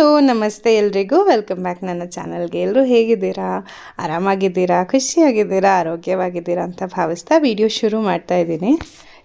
ನಮಸ್ತೆ ಎಲ್ರಿಗೂ. Welcome back ನನ್ನ ಚಾನಲ್ಗೆ. ಎಲ್ಲರೂ ಹೇಗಿದ್ದೀರಾ? ಆರಾಮಾಗಿದ್ದೀರಾ? ಖುಷಿಯಾಗಿದ್ದೀರಾ? ಆರೋಗ್ಯವಾಗಿದ್ದೀರಾ ಅಂತ ಭಾವಿಸ್ತಾ ವಿಡಿಯೋ ಶುರು ಮಾಡ್ತಾ ಇದ್ದೀನಿ.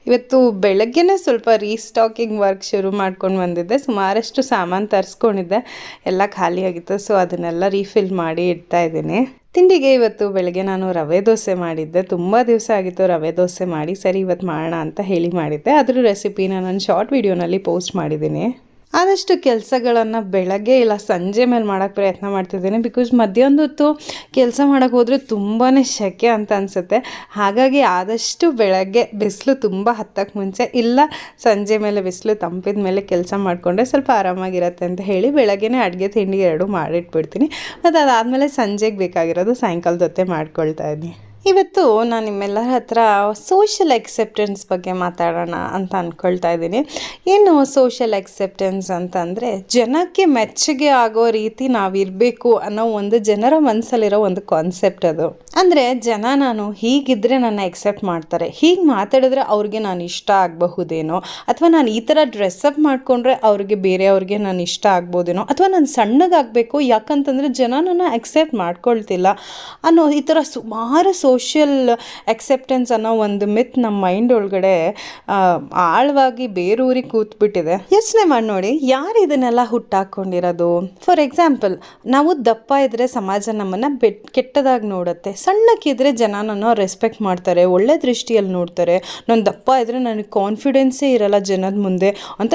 ಇವತ್ತು ಬೆಳಗ್ಗೆನೇ ಸ್ವಲ್ಪ ರೀಸ್ಟಾಕಿಂಗ್ ವರ್ಕ್ ಶುರು ಮಾಡ್ಕೊಂಡು ಬಂದಿದ್ದೆ. ಸುಮಾರಷ್ಟು ಸಾಮಾನು ತರಿಸ್ಕೊಂಡಿದ್ದೆ. ಎಲ್ಲ ಖಾಲಿಯಾಗಿತ್ತು ಸೊ ಅದನ್ನೆಲ್ಲ ರೀಫಿಲ್ ಮಾಡಿ ಇಡ್ತಾ ಇದ್ದೀನಿ. ತಿಂಡಿಗೆ ಇವತ್ತು ಬೆಳಗ್ಗೆ ನಾನು ರವೆ ದೋಸೆ ಮಾಡಿದ್ದೆ. ತುಂಬ ದಿವಸ ಆಗಿತ್ತು ರವೆ ದೋಸೆ ಮಾಡಿ, ಸರಿ ಇವತ್ತು ಮಾಡೋಣ ಅಂತ ಹೇಳಿ ಮಾಡಿದ್ದೆ. ಅದ್ರ ರೆಸಿಪಿನ ನಾನು ಶಾರ್ಟ್ ವಿಡಿಯೋನಲ್ಲಿ ಪೋಸ್ಟ್ ಮಾಡಿದ್ದೀನಿ. ಆದಷ್ಟು ಕೆಲಸಗಳನ್ನು ಬೆಳಗ್ಗೆ ಇಲ್ಲ ಸಂಜೆ ಮೇಲೆ ಮಾಡೋಕ್ಕೆ ಪ್ರಯತ್ನ ಮಾಡ್ತಿದ್ದೀನಿ. ಬಿಕಾಸ್ ಮಧ್ಯಾಹ್ನದ ಹೊತ್ತು ಕೆಲಸ ಮಾಡೋಕೆ ಹೋದರೆ ತುಂಬಾ ಶೆಕೆ ಅಂತ ಅನಿಸುತ್ತೆ. ಹಾಗಾಗಿ ಆದಷ್ಟು ಬೆಳಗ್ಗೆ ಬಿಸಿಲು ತುಂಬ ಹತ್ತಕ್ಕೆ ಮುಂಚೆ ಇಲ್ಲ ಸಂಜೆ ಮೇಲೆ ಬಿಸಿಲು ತಂಪಿದ ಮೇಲೆ ಕೆಲಸ ಮಾಡಿಕೊಂಡ್ರೆ ಸ್ವಲ್ಪ ಆರಾಮಾಗಿರುತ್ತೆ ಅಂತ ಹೇಳಿ ಬೆಳಗ್ಗೆನೇ ಅಡುಗೆ ತಿಂಡಿ ಎರಡು ಮಾಡಿಟ್ಬಿಡ್ತೀನಿ. ಮತ್ತು ಅದಾದಮೇಲೆ ಸಂಜೆಗೆ ಬೇಕಾಗಿರೋದು ಸಾಯಂಕಾಲದ ಹೊತ್ತೆ ಮಾಡ್ಕೊಳ್ತಾ ಇದ್ದೀನಿ. ಇವತ್ತು ನಾನು ನಿಮ್ಮೆಲ್ಲರ ಹತ್ರ ಸೋಷಿಯಲ್ ಎಕ್ಸೆಪ್ಟೆನ್ಸ್ ಬಗ್ಗೆ ಮಾತಾಡೋಣ ಅಂತ ಅಂದ್ಕೊಳ್ತಾ ಇದ್ದೀನಿ. ಏನು ಸೋಷಿಯಲ್ ಎಕ್ಸೆಪ್ಟೆನ್ಸ್ ಅಂತಂದರೆ ಜನಕ್ಕೆ ಮೆಚ್ಚುಗೆ ಆಗೋ ರೀತಿ ನಾವಿರಬೇಕು ಅನ್ನೋ ಒಂದು ಜನರ ಮನಸ್ಸಲ್ಲಿರೋ ಒಂದು ಕಾನ್ಸೆಪ್ಟ್ ಅದು. ಅಂದರೆ ಜನ ನಾನು ಹೀಗಿದ್ದರೆ ನನ್ನ ಎಕ್ಸೆಪ್ಟ್ ಮಾಡ್ತಾರೆ. ಹೀಗೆ ಮಾತಾಡಿದ್ರೆ ಅವ್ರಿಗೆ ನಾನು ಇಷ್ಟ ಆಗಬಹುದೇನೋ? ಅಥವಾ ನಾನು ಈ ಥರ ಡ್ರೆಸ್ಅಪ್ ಮಾಡಿಕೊಂಡ್ರೆ ಅವ್ರಿಗೆ ಬೇರೆಯವ್ರಿಗೆ ನಾನು ಇಷ್ಟ ಆಗ್ಬೋದೇನೋ? ಅಥವಾ ನಾನು ಸಣ್ಣಗಾಗಬೇಕು ಯಾಕಂತಂದರೆ ಜನ ನನ್ನ ಎಕ್ಸೆಪ್ಟ್ ಮಾಡ್ಕೊಳ್ತಿಲ್ಲ ಅನ್ನೋ ಈ ಥರ ಸುಮಾರು ಸೋಷಿಯಲ್ ಎಕ್ಸೆಪ್ಟೆನ್ಸ್ ಅನ್ನೋ ಒಂದು ಮಿತ್ ನಮ್ಮ ಮೈಂಡ್ ಒಳಗಡೆ ಆಳವಾಗಿ ಬೇರೂರಿಗೆ ಕೂತ್ಬಿಟ್ಟಿದೆ. ಯೋಚನೆ ಮಾಡಿ ನೋಡಿ, ಯಾರು ಇದನ್ನೆಲ್ಲ ಹುಟ್ಟಾಕೊಂಡಿರೋದು? ಫಾರ್ ಎಕ್ಸಾಂಪಲ್ ನಾವು ದಪ್ಪ ಇದ್ದರೆ ಸಮಾಜ ನಮ್ಮನ್ನು ಬೆಟ್, ಕೆಟ್ಟದಾಗಿ ನೋಡುತ್ತೆ. ಸಣ್ಣಕ್ಕಿದ್ರೆ ಜನ ನನ್ನ ರೆಸ್ಪೆಕ್ಟ್ ಮಾಡ್ತಾರೆ, ಒಳ್ಳೆ ದೃಷ್ಟಿಯಲ್ಲಿ ನೋಡ್ತಾರೆ. ನಾನು ದಪ್ಪ ಇದ್ದರೆ ನನಗೆ ಕಾನ್ಫಿಡೆನ್ಸೇ ಇರಲ್ಲ ಜನದ ಮುಂದೆ ಅಂತ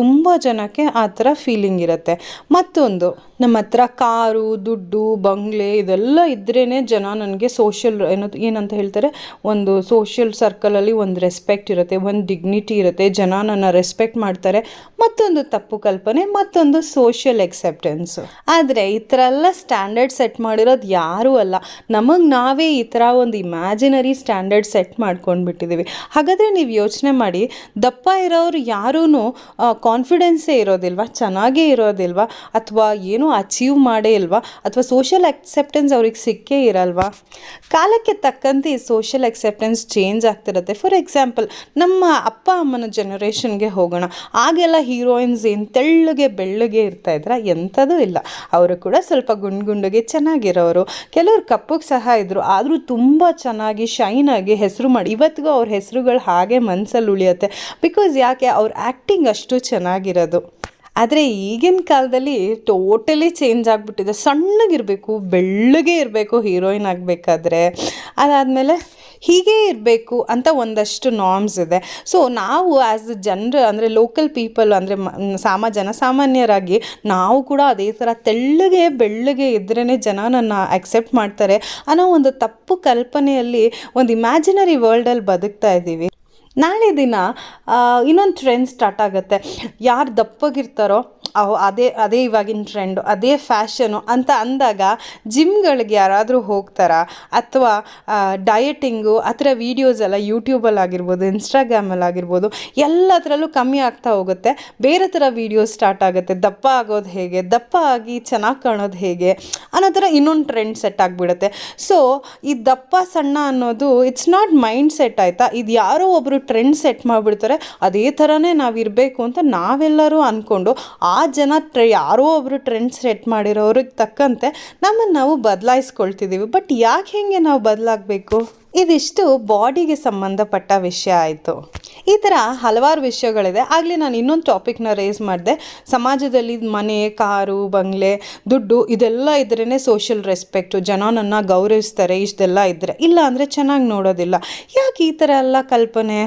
ತುಂಬ ಜನಕ್ಕೆ ಆ ಥರ ಫೀಲಿಂಗ್ ಇರುತ್ತೆ. ಮತ್ತೊಂದು ನಮ್ಮ ಹತ್ರ ಕಾರು, ದುಡ್ಡು, ಬಂಗ್ಲೆ ಇದೆಲ್ಲ ಇದ್ರೇ ಜನ ನನಗೆ ಸೋಷಿಯಲ್ ಏನೋ ಏನಂತ ಹೇಳ್ತಾರೆ, ಒಂದು ಸೋಷಿಯಲ್ ಸರ್ಕಲಲ್ಲಿ ಒಂದು ರೆಸ್ಪೆಕ್ಟ್ ಇರುತ್ತೆ, ಒಂದು ಡಿಗ್ನಿಟಿ ಇರುತ್ತೆ, ಜನ ನನ್ನ ರೆಸ್ಪೆಕ್ಟ್ ಮಾಡ್ತಾರೆ, ಮತ್ತೊಂದು ತಪ್ಪು ಕಲ್ಪನೆ, ಮತ್ತೊಂದು ಸೋಷಿಯಲ್ ಎಕ್ಸೆಪ್ಟೆನ್ಸು ಆದರೆ ಈ ಥರ ಎಲ್ಲ ಸ್ಟ್ಯಾಂಡರ್ಡ್ ಸೆಟ್ ಮಾಡಿರೋದು ಯಾರೂ ಅಲ್ಲ. ನಮಗೆ ನಾವೇ ಈ ಥರ ಒಂದು ಇಮ್ಯಾಜಿನರಿ ಸ್ಟ್ಯಾಂಡರ್ಡ್ ಸೆಟ್ ಮಾಡ್ಕೊಂಡ್ಬಿಟ್ಟಿದ್ದೀವಿ ಹಾಗಾದರೆ ನೀವು ಯೋಚನೆ ಮಾಡಿ, ದಪ್ಪ ಇರೋರು ಯಾರೂ ಕಾನ್ಫಿಡೆನ್ಸೇ ಇರೋದಿಲ್ವಾ, ಚೆನ್ನಾಗೇ ಇರೋದಿಲ್ವಾ, ಅಥವಾ ಏನೂ ಅಚೀವ್ ಮಾಡೇ ಇಲ್ವಾ? ಅಥವಾ ಸೋಷಿಯಲ್ ಅಕ್ಸೆಪ್ಟೆನ್ಸ್ ಅವ್ರಿಗೆ ಸಿಕ್ಕೇ ಇರಲ್ವಾ? ಕಾಲಕ್ಕೆ ತಕ್ಕಂತೆ ಈ ಸೋಷಿಯಲ್ ಅಕ್ಸೆಪ್ಟೆನ್ಸ್ ಚೇಂಜ್ ಆಗ್ತಿರುತ್ತೆ. ಫಾರ್ ಎಕ್ಸಾಂಪಲ್ ನಮ್ಮ ಅಪ್ಪ, ಅಮ್ಮನ ಜನರೇಷನ್ಗೆ ಹೋಗೋಣ. ಆಗೆಲ್ಲ ಹೀರೋಯಿನ್ಸ್ ಏನು ತೆಳ್ಳಗೆ, ಬೆಳ್ಳಗೆ ಇರ್ತಾ ಇದ್ರ ಎಂಥದೂ ಇಲ್ಲ. ಅವರು ಕೂಡ ಸ್ವಲ್ಪ ಗುಂಡು ಗುಂಡುಗೆ ಚೆನ್ನಾಗಿರೋರು. ಕೆಲವರು ಕಪ್ಪಗೆ ಸಹ ಇದ್ದರು ಆದರೂ ತುಂಬ ಚೆನ್ನಾಗಿ ಶೈನಾಗಿ ಹೆಸರು ಮಾಡಿ. ಇವತ್ತಿಗೂ ಅವ್ರ ಹೆಸರುಗಳು ಹಾಗೆ ಮನಸ್ಸಲ್ಲಿ ಉಳಿಯುತ್ತೆ. ಬಿಕಾಸ್ ಯಾಕೆ? ಅವ್ರ ಆ್ಯಕ್ಟಿಂಗ್ ಅಷ್ಟು ಚೆನ್ನಾಗಿರೋದು. ಆದರೆ ಈಗಿನ ಕಾಲದಲ್ಲಿ ಟೋಟಲಿ ಚೇಂಜ್ ಆಗಿಬಿಟ್ಟಿದೆ. ಸಣ್ಣಗಿರಬೇಕು, ಬೆಳ್ಳಗೆ ಇರಬೇಕು ಹೀರೋಯಿನ್ ಆಗಬೇಕಾದ್ರೆ. ಅದಾದಮೇಲೆ ಹೀಗೆ ಇರಬೇಕು ಅಂತ ಒಂದಷ್ಟು ನಾರ್ಮ್ಸ್ ಇದೆ. ಸೊ ನಾವು ಆ್ಯಸ್ ಅ ಜನರು ಅಂದರೆ ಲೋಕಲ್ ಪೀಪಲ್ ಅಂದರೆ ಸಾಮ, ಜನಸಾಮಾನ್ಯರಾಗಿ ನಾವು ಕೂಡ ಅದೇ ಥರ ತೆಳ್ಳಗೆ, ಬೆಳ್ಳಗೆ ಇದ್ರೇ ಜನ ನನ್ನ ಅಕ್ಸೆಪ್ಟ್ ಮಾಡ್ತಾರೆ ಅನ್ನೋ ಒಂದು ತಪ್ಪು ಕಲ್ಪನೆಯಲ್ಲಿ ಒಂದು ಇಮ್ಯಾಜಿನರಿ ವರ್ಲ್ಡಲ್ಲಿ ಬದುಕ್ತಾ ಇದ್ದೀವಿ. ನಾಳೆ ದಿನ ಇನ್ನೊಂದು ಟ್ರೆಂಡ್ ಸ್ಟಾರ್ಟ್ ಆಗುತ್ತೆ. ಯಾರು ದಪ್ಪಗಿರ್ತಾರೋ ಅದೇ ಅದೇ ಇವಾಗಿನ ಟ್ರೆಂಡು ಅದೇ ಫ್ಯಾಷನು ಅಂತ ಅಂದಾಗ ಜಿಮ್ಗಳಿಗೆ ಯಾರಾದರೂ ಹೋಗ್ತಾರಾ? ಅಥವಾ ಡಯಟಿಂಗು ಆ ಥರ ವೀಡಿಯೋಸ್ ಎಲ್ಲ ಯೂಟ್ಯೂಬಲ್ಲಿ ಆಗಿರ್ಬೋದು ಇನ್ಸ್ಟಾಗ್ರಾಮಲ್ಲಿ ಆಗಿರ್ಬೋದು, ಎಲ್ಲದರಲ್ಲೂ ಕಮ್ಮಿ ಆಗ್ತಾ ಹೋಗುತ್ತೆ. ಬೇರೆ ಥರ ವೀಡಿಯೋಸ್ ಸ್ಟಾರ್ಟ್ ಆಗುತ್ತೆ. ದಪ್ಪ ಆಗೋದು ಹೇಗೆ? ದಪ್ಪ ಆಗಿ ಚೆನ್ನಾಗಿ ಕಾಣೋದು ಹೇಗೆ? ಅನ್ನೋ ಥರ ಇನ್ನೊಂದು ಟ್ರೆಂಡ್ ಸೆಟ್ ಆಗಿಬಿಡುತ್ತೆ. ಸೊ ಈ ದಪ್ಪ ಸಣ್ಣ ಅನ್ನೋದು ಇಟ್ಸ್ ನಾಟ್ ಮೈಂಡ್ ಸೆಟ್ ಆಯಿತಾ? ಇದು ಯಾರೋ ಒಬ್ಬರು ಟ್ರೆಂಡ್ ಸೆಟ್ ಮಾಡಿಬಿಡ್ತಾರೆ. ಅದೇ ಥರನೇ ನಾವು ಇರಬೇಕು ಅಂತ ನಾವೆಲ್ಲರೂ ಅಂದ್ಕೊಂಡು ಜನ ಟ್ರೆ ಯಾರೋ ಒಬ್ಬರು ಟ್ರೆಂಡ್ ಸೆಟ್ ಮಾಡಿರೋರಿಗೆ ತಕ್ಕಂತೆ ನಮ್ಮನ್ನು ನಾವು ಬದಲಾಯಿಸ್ಕೊಳ್ತಿದ್ದೀವಿ ಬಟ್ ಯಾಕೆ ಹೇಗೆ ನಾವು ಬದಲಾಗಬೇಕು? ಇದಿಷ್ಟು ಬಾಡಿಗೆ ಸಂಬಂಧಪಟ್ಟ ವಿಷಯ ಆಯಿತು. ಈ ಥರ ಹಲವಾರು ವಿಷಯಗಳಿದೆ. ಆಗಲಿ ನಾನು ಇನ್ನೊಂದು ಟಾಪಿಕ್ನ ರೇಸ್ ಮಾಡಿದೆ. ಸಮಾಜದಲ್ಲಿ ಮನೆ, ಕಾರು, ಬಂಗ್ಲೆ, ದುಡ್ಡು ಇದೆಲ್ಲ ಇದ್ರೇ ಸೋಷಿಯಲ್ ರೆಸ್ಪೆಕ್ಟು ಜನ ನನ್ನ ಗೌರವಿಸ್ತಾರೆ, ಇಷ್ಟೆಲ್ಲ ಇದ್ದರೆ ಇಲ್ಲ ಅಂದರೆ ಚೆನ್ನಾಗಿ ನೋಡೋದಿಲ್ಲ. ಯಾಕೆ ಈ ಥರ ಎಲ್ಲ ಕಲ್ಪನೆ?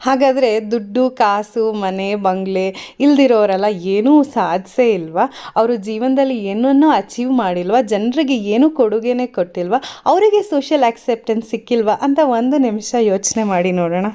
ಹಾಗಾದರೆ ದುಡ್ಡು, ಕಾಸು, ಮನೆ, ಬಂಗ್ಲೆ ಇಲ್ದಿರೋರೆಲ್ಲ ಏನೂ ಸಾಧಿಸೇ ಇಲ್ವಾ? ಅವರು ಜೀವನದಲ್ಲಿ ಏನನ್ನೂ ಅಚೀವ್ ಮಾಡಿಲ್ವಾ? ಜನರಿಗೆ ಏನೂ ಕೊಡುಗೆನೇ ಕೊಟ್ಟಿಲ್ವಾ? ಅವರಿಗೆ ಸೋಷಿಯಲ್ ಆಕ್ಸೆಪ್ಟೆನ್ಸ್ ಸಿಕ್ಕಿಲ್ವಾ? ಅಂತ ಒಂದು ನಿಮಿಷ ಯೋಚನೆ ಮಾಡಿ ನೋಡೋಣ.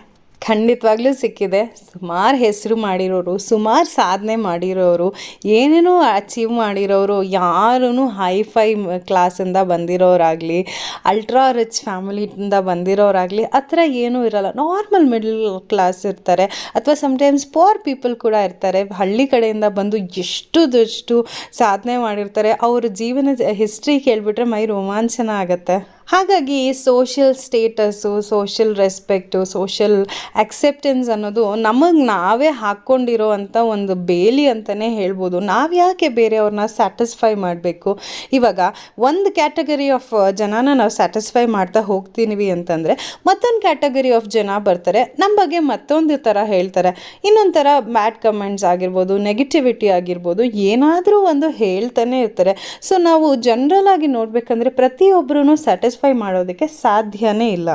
ಖಂಡಿತವಾಗ್ಲೂ ಸಿಕ್ಕಿದೆ. ಸುಮಾರು ಹೆಸರು ಮಾಡಿರೋರು, ಸುಮಾರು ಸಾಧನೆ ಮಾಡಿರೋರು, ಏನೇನೋ ಅಚೀವ್ ಮಾಡಿರೋರು ಯಾರೂ ಹೈ ಫೈ ಕ್ಲಾಸಿಂದ ಬಂದಿರೋರಾಗಲಿ ಅಲ್ಟ್ರಾ ರಿಚ್ ಫ್ಯಾಮಿಲಿಯಿಂದ ಬಂದಿರೋರಾಗಲಿ, ಆ ಥರ ಏನೂ ಇರಲ್ಲ. ನಾರ್ಮಲ್ ಮಿಡಲ್ ಕ್ಲಾಸ್ ಇರ್ತಾರೆ. ಅಥವಾ ಸಮ್ಟೈಮ್ಸ್ ಪೋರ್ ಪೀಪಲ್ ಕೂಡ ಇರ್ತಾರೆ. ಹಳ್ಳಿ ಕಡೆಯಿಂದ ಬಂದು ಎಷ್ಟು ದಷ್ಟು ಸಾಧನೆ ಮಾಡಿರ್ತಾರೆ. ಅವ್ರ ಜೀವನದ ಹಿಸ್ಟ್ರಿ ಕೇಳಿಬಿಟ್ರೆ ಮೈ ರೋಮಾಂಚನ ಆಗುತ್ತೆ. ಹಾಗಾಗಿ social status social respect social acceptance ಅನ್ನೋದು ನಮಗೆ ನಾವೇ ಹಾಕ್ಕೊಂಡಿರೋ ಅಂಥ ಒಂದು ಬೇಲಿ ಅಂತಲೇ ಹೇಳ್ಬೋದು. ನಾವು ಯಾಕೆ ಬೇರೆಯವ್ರನ್ನ ಸ್ಯಾಟಿಸ್ಫೈ ಮಾಡಬೇಕು? ಇವಾಗ ಒಂದು ಕ್ಯಾಟಗರಿ ಆಫ್ ಜನನ ನಾವು ಸ್ಯಾಟಿಸ್ಫೈ ಮಾಡ್ತಾ ಹೋಗ್ತೀವಿ ಅಂತಂದರೆ ಮತ್ತೊಂದು ಕ್ಯಾಟಗರಿ ಆಫ್ ಜನ ಬರ್ತಾರೆ ನಮ್ಮ ಬಗ್ಗೆ ಮತ್ತೊಂದು ಥರ ಹೇಳ್ತಾರೆ. ಇನ್ನೊಂದು ಥರ ಬ್ಯಾಡ್ ಕಮೆಂಟ್ಸ್ ಆಗಿರ್ಬೋದು ನೆಗೆಟಿವಿಟಿ ಆಗಿರ್ಬೋದು, ಏನಾದರೂ ಒಂದು ಹೇಳ್ತಾನೆ ಇರ್ತಾರೆ. ಸೊ ನಾವು ಜನರಲ್ ಆಗಿ ನೋಡಬೇಕಂದ್ರೆ ಪ್ರತಿಯೊಬ್ಬರೂ ಸ್ಯಾಟಿಸ್ಫೈ ಮಾಡೋದಕ್ಕೆ ಸಾಧ್ಯವೇ ಇಲ್ಲ.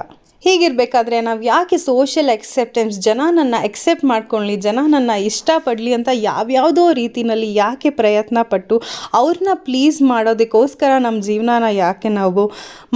ಹೀಗಿರಬೇಕಾದ್ರೆ ನಾವು ಯಾಕೆ ಸೋಷಿಯಲ್ ಎಕ್ಸೆಪ್ಟೆನ್ಸ್ ಜನ ನನ್ನ ಎಕ್ಸೆಪ್ಟ್ ಮಾಡ್ಕೊಳ್ಳಿ ಜನ ನನ್ನ ಇಷ್ಟಪಡಲಿ ಅಂತ ಯಾವ್ಯಾವುದೋ ರೀತಿಯಲ್ಲಿ ಯಾಕೆ ಪ್ರಯತ್ನ ಪಟ್ಟು ಅವ್ರನ್ನ ಪ್ಲೀಸ್ ಮಾಡೋದಕ್ಕೋಸ್ಕರ ನಮ್ಮ ಜೀವನನ ಯಾಕೆ ನಾವು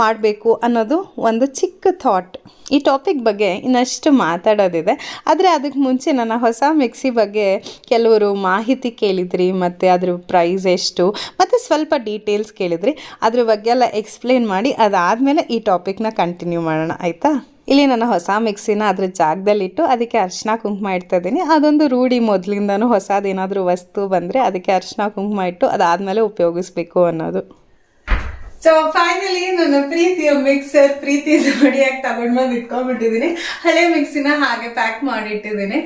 ಮಾಡಬೇಕು ಅನ್ನೋದು ಒಂದು ಚಿಕ್ಕ ಥಾಟ್ ಈ ಟಾಪಿಕ್ ಬಗ್ಗೆ ಇನ್ನಷ್ಟು ಮಾತಾಡೋದಿದೆ. ಆದರೆ ಅದಕ್ಕೆ ಮುಂಚೆ ನನ್ನ ಹೊಸ ಮಿಕ್ಸಿ ಬಗ್ಗೆ ಕೆಲವರು ಮಾಹಿತಿ ಕೇಳಿದ್ರಿ, ಮತ್ತು ಅದ್ರ ಪ್ರೈಸ್ ಎಷ್ಟು, ಮತ್ತು ಸ್ವಲ್ಪ ಡೀಟೇಲ್ಸ್ ಕೇಳಿದ್ರಿ. ಅದ್ರ ಬಗ್ಗೆ ಎಲ್ಲ ಎಕ್ಸ್ಪ್ಲೇನ್ ಮಾಡಿ ಅದಾದಮೇಲೆ ಈ ಟಾಪಿಕ್ನ ಕಂಟಿನ್ಯೂ ಮಾಡೋಣ, ಆಯಿತಾ? ಇಲ್ಲಿ ನನ್ನ ಹೊಸ ಮಿಕ್ಸಿನ ಅದ್ರ ಜಾಗದಲ್ಲಿಟ್ಟು ಅದಕ್ಕೆ ಅರ್ಶಿನ ಕುಂಕುಮ ಇಡ್ತಾ ಇದ್ದೀನಿ ಅದೊಂದು ರೂಢಿ ಮೊದಲಿಂದನೂ ಹೊಸದೇನಾದರೂ ವಸ್ತು ಬಂದರೆ ಅದಕ್ಕೆ ಅರ್ಶಿನ ಕುಂಕುಮ ಇಟ್ಟು ಅದಾದಮೇಲೆ ಉಪಯೋಗಿಸ್ಬೇಕು ಅನ್ನೋದು. ಸೊ ಫೈನಲಿ ನನ್ನ ಪ್ರೀತಿಯ ಮಿಕ್ಸರ್ ಪ್ರೀತಿ ಜೋಡಿಯಾಗಿ ತಗೊಂಡ್ಬಂದು ಇಟ್ಕೊಂಡ್ಬಿಟ್ಟಿದ್ದೀನಿ. ಹಳೆ ಮಿಕ್ಸಿನ ಹಾಗೆ ಪ್ಯಾಕ್ ಮಾಡಿ ಇಟ್ಟಿದ್ದೀನಿ